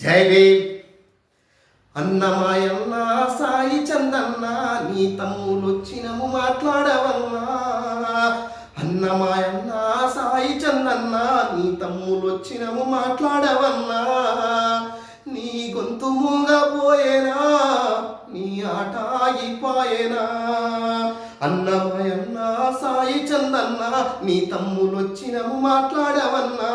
జై భీమ్. అన్నమాయన్న సాయి చందన్న నీ తమ్ములొచ్చినము మాట్లాడవన్నా. అన్నమాయన్న సాయి చందన్న నీ తమ్ములొచ్చినము మాట్లాడవన్నా. నీ గొంతు మూగపోయేనా నీ ఆట ఆగిపోయేనా. అన్నమయన్న సాయి చందన్న నీ తమ్ములొచ్చినము మాట్లాడవన్నా.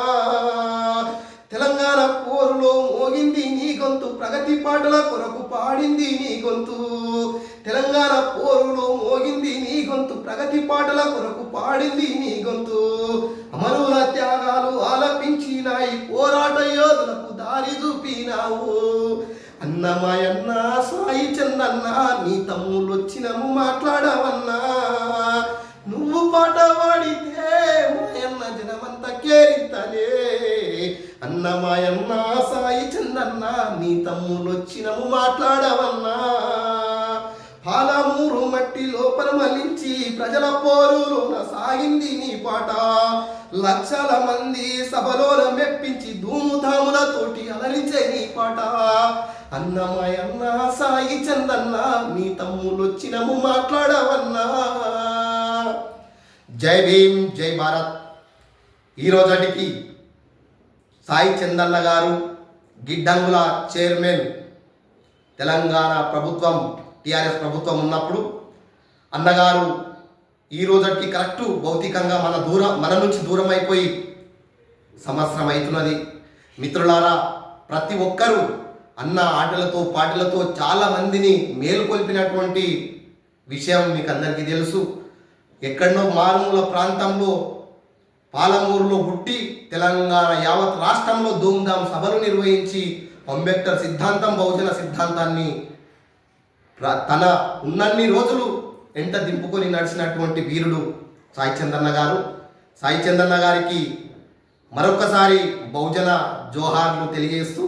మోగింది నీ గొంతు ప్రగతి పాటల కొరకు పాడింది నీ గొంతు. తెలంగాణ పోరులో మోగింది నీ గొంతు ప్రగతి పాటల కొరకు పాడింది నీ గొంతు. అమరుల త్యాగాలు ఆలపించినాయి పోరాట యోధులకు దారి చూపినావు. అన్నమయన్న సాయి చందన్న నీ తమ్ముళ్ళు వచ్చినము మాట్లాడవన్నా. నువ్వు పాట పాడితే మాయన్న జనమంతా కేరింతలే. అన్నమాయన్నా సాయి నీ తమ్ములొచ్చినము మాట్లాడవన్నా. పాలమూరు మట్టి లోపల మలించి ప్రజల పోరులోన సాగింది నీ పాట. లక్షల మంది సభలోన మెప్పించి ధూముధాములతోటి అలరించే నీ పాట. అన్నమయన్న సాయి చందన్న నీ తమ్ములొచ్చినము మాట్లాడవన్నా. జై భీమ్ జై భారత్. ఈ రోజటికి సాయి చందన్న గారు గిడ్డంగుల చైర్మన్ తెలంగాణ ప్రభుత్వం టీఆర్ఎస్ ప్రభుత్వం ఉన్నప్పుడు అన్నగారు ఈ రోజుకి కరెక్ట్ భౌతికంగా మన దూరం మన నుంచి దూరం అయిపోయి సంవత్సరం అవుతున్నది మిత్రులారా ప్రతి ఒక్కరూ అన్న ఆటలతో పాటలతో చాలా మందిని మేలుకొల్పినటువంటి విషయం మీకు అందరికీ తెలుసు. ఎక్కడనో మారుమూల ప్రాంతంలో పాలమూరులో పుట్టి తెలంగాణ యావత్ రాష్ట్రంలో ధూమ్ధాం సభలు నిర్వహించి అంబేద్కర్ సిద్ధాంతం బహుజన సిద్ధాంతాన్ని తన ఉన్నన్ని రోజులు ఎంట దింపుకొని నడిచినటువంటి వీరుడు సాయి చంద్రన్న గారు. సాయి చంద్రన్న గారికి మరొకసారి బహుజన జోహార్లు తెలియజేస్తూ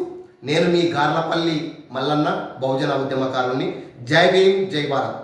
నేను మీ గార్లపల్లి మల్లన్న బహుజన ఉద్యమకారుని జై భీమ్ జై భారత్.